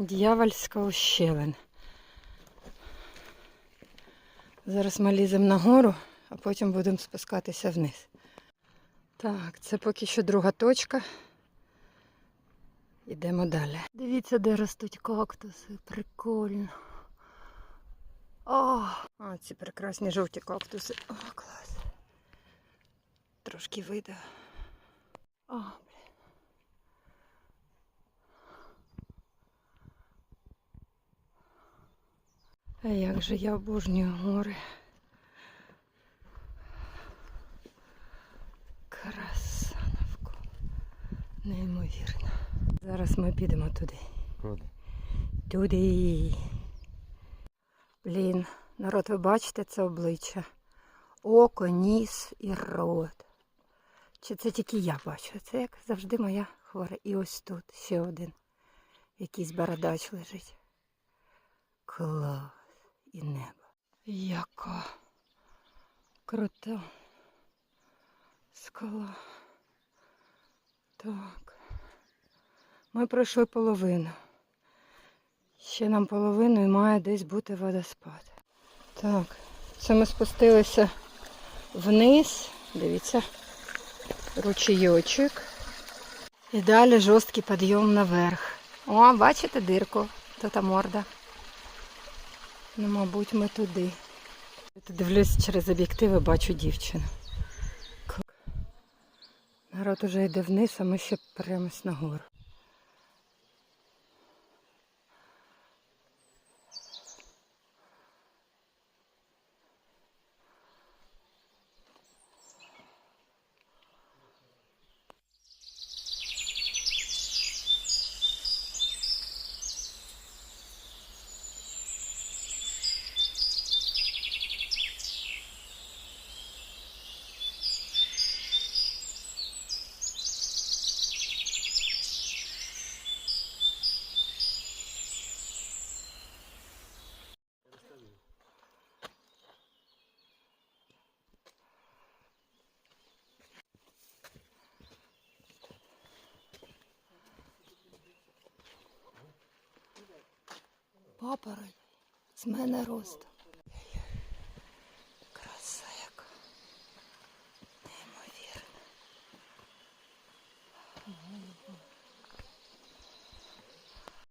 Дьявольська ущелин. Зараз ми ліземо нагору, а потім будемо спускатися вниз. Так, це поки що друга точка. Йдемо далі. Дивіться, де ростуть кактуси. Прикольно. О, а, ці прекрасні жовті кактуси. О, клас. Трошки вийде. О, А як же я обожнюю гори. Краса навколо. Неймовірно. Зараз ми підемо туди. Куди? Туди. Блін, народ, ви бачите це обличчя? Око, ніс і рот. Чи це тільки я бачу? Це як завжди моя хвора. І ось тут ще один. Якийсь бородач лежить. Клас. І небо. Яка крута скала. Так. Ми пройшли половину. Ще нам половину і має десь бути водоспад. Так, це ми спустилися вниз. Дивіться, ручейочок. І далі жорсткий підйом наверх. О, бачите дирку? Та морда. Ну, мабуть, ми туди. Я тут Дивлюсь через об'єктиви, бачу дівчину. Народ уже йде вниз, а ми ще прямось нагору. Папороть з мене ростом.